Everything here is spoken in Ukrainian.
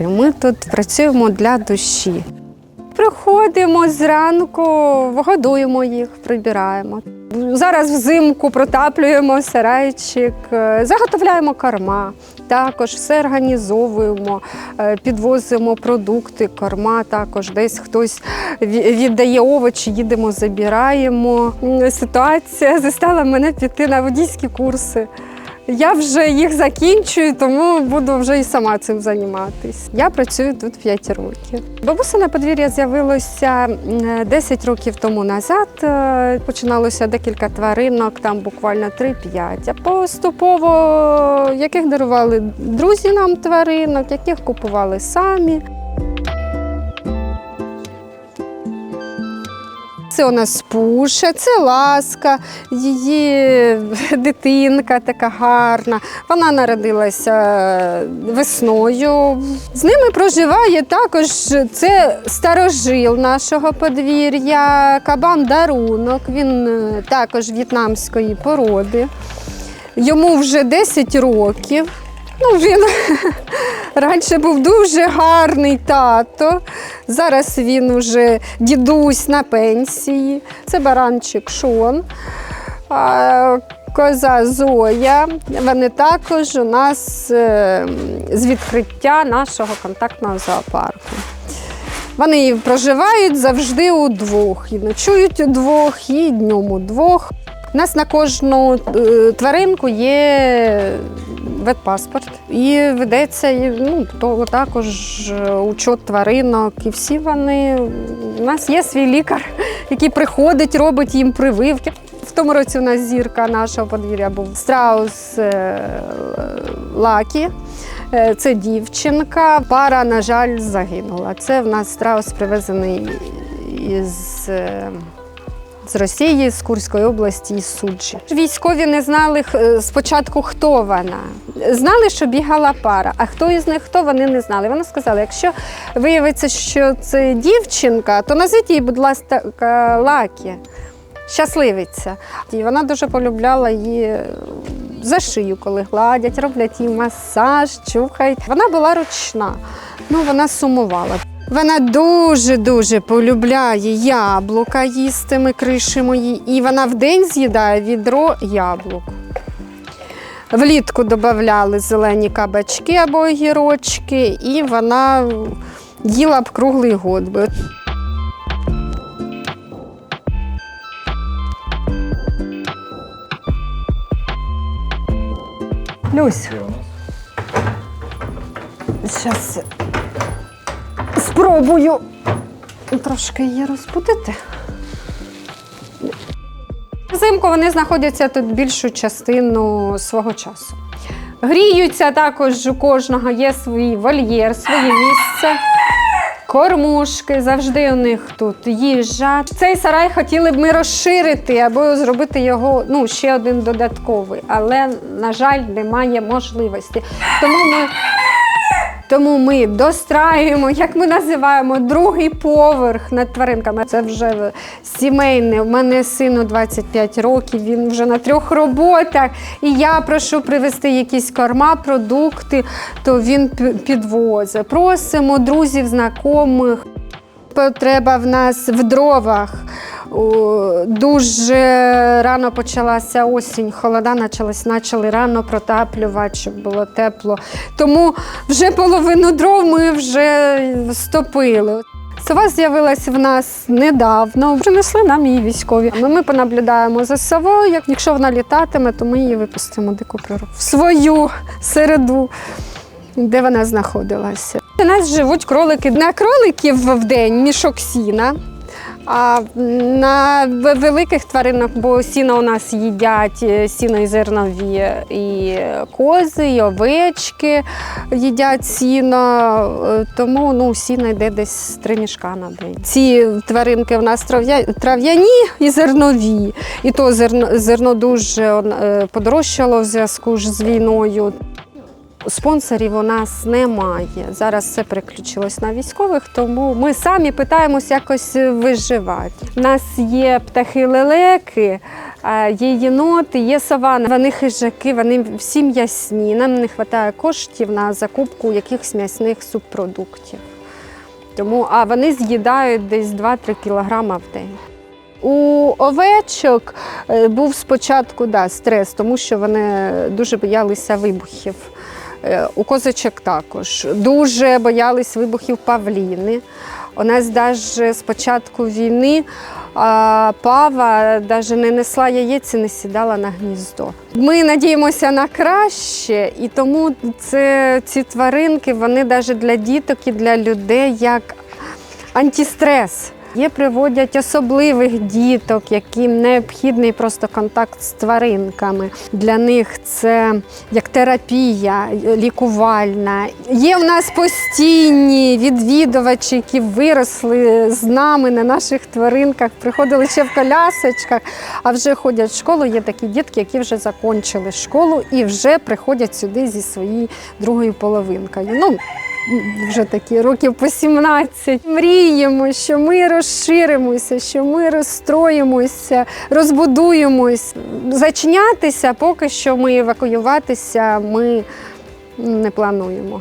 Ми тут працюємо для душі. Приходимо зранку, годуємо їх, прибираємо. Зараз взимку протаплюємо сарайчик, е, заготовляємо корма. Також все організовуємо, е, підвозимо продукти, корма. Також десь хтось віддає овочі, їдемо, забираємо. Ситуація застала мене піти на водійські курси. Я вже їх закінчую, тому буду вже і сама цим займатися. Я працюю тут 5 років. Бабусине подвір'я з'явилося м, 10 років тому назад. Е, Починалося декілька тваринок, там буквально 3-5. А поступово яких дарували друзі нам тваринок, яких купували самі. Це у нас пуша, це ласка, її дитинка така гарна. Вона народилася весною. З ними проживає також це старожил нашого подвір'я, кабан дарунок. Він е, також в'єтнамської породи. Йому вже 10 років. Ну, він раніше був дуже гарний тато. Зараз він уже дідусь на пенсії. Це баранчик Шон. Коза Зоя. Вони також у нас е, з відкриття нашого контактного зоопарку. Вони проживають завжди удвох. І ночують удвох, і днем удвох. Нас на кожну е, тваринку є ветпаспорт. І ведеться ну, то також е, учет тваринок. І всі вони. У нас є свій лікар, який приходить, робить їм прививки. В тому році у нас зірка нашого подвір'я був страус е, Лакі. Це дівчинка. Пара, на жаль, загинула. Це в нас страус привезений із. Е, з Росії, з Курської області, із Суджі. Військові не знали х- спочатку, хто вона. Знали, що бігала пара, а хто із них хто, вони не знали. Вони сказали, якщо виявиться, що це дівчинка, то назвіть її, будь ласка, Лакі, щасливиця. І вона дуже полюбляла її за шию, коли гладять, роблять їй масаж, чухають. Вона була ручна, ну вона сумувала. Вона дуже-дуже полюбляє яблука їсти, ми кришимо і вона в день з'їдає відро яблук. Влітку додавали зелені кабачки або огірочки, і вона їла б круглий год. Люсь, зараз спробую трошки її розбудити. Взимку вони знаходяться тут більшу частину свого часу. Гріються також у кожного є свій вольєр, своє місце. Кормушки, завжди у них тут їжа. Цей сарай хотіли б ми розширити або зробити його ну, ще один додатковий, але, на жаль, немає можливості. Тому ми тому ми достраюємо, як ми називаємо, другий поверх над тваринками. Це вже сімейне. У мене сину 25 років, він вже на трьох роботах. І я прошу привезти якісь корма, продукти, то він пі- підвозить. Просимо друзів, знайомих. Потреба в нас в дровах. Дуже рано почалася осінь, холода почалась, почали рано протаплювати, щоб було тепло. Тому вже половину дров ми вже стопили. Сова з'явилась в нас недавно. Принесли нам її військові. Ми, ми понаблюдаємо за совою. Якщо вона літатиме, то ми її випустимо дику природу. В свою середу, де вона знаходилася. У нас живуть кролики. На кроликів в день мішок сіна. А на великих тваринок, бо сіно у нас їдять е, сіно і зернові, і кози, і овечки їдять сіно, е, тому ну, сіно йде десь три мішка на день. Ці тваринки в нас трав'я- трав'яні і зернові. І то зерно, зерно дуже е, подорожчало в зв'язку ж з війною. Спонсорів у нас немає. Зараз все переключилось на військових, тому ми самі питаємось якось виживати. У нас є птахи-лелеки, е, є єноти, є савани. Вони хижаки, вони всі м'ясні. Нам не вистачає коштів на закупку якихось м'ясних субпродуктів. Тому, а вони з'їдають десь 2-3 кілограма в день. У овечок е, був спочатку да, стрес, тому що вони дуже боялися вибухів. Е, У козочок також дуже боялись вибухів павліни. У нас навіть з початку війни пава навіть не несла яєць і не сідала на гніздо. Ми надіємося на краще, і тому це, ці тваринки вони навіть для діток і для людей як антистрес. Є приводять особливих діток, яким необхідний просто контакт з тваринками. Для них це як терапія лікувальна. Є в нас постійні відвідувачі, які виросли з нами на наших тваринках, приходили ще в колясочках, а вже ходять в школу. Є такі дітки, які вже закінчили школу і вже приходять сюди зі своєю другою половинкою. Ну, вже такі років по 17. Мріємо, що ми розширимося, що ми розстроїмося, розбудуємось. Зачинятися поки що ми евакуюватися ми не плануємо.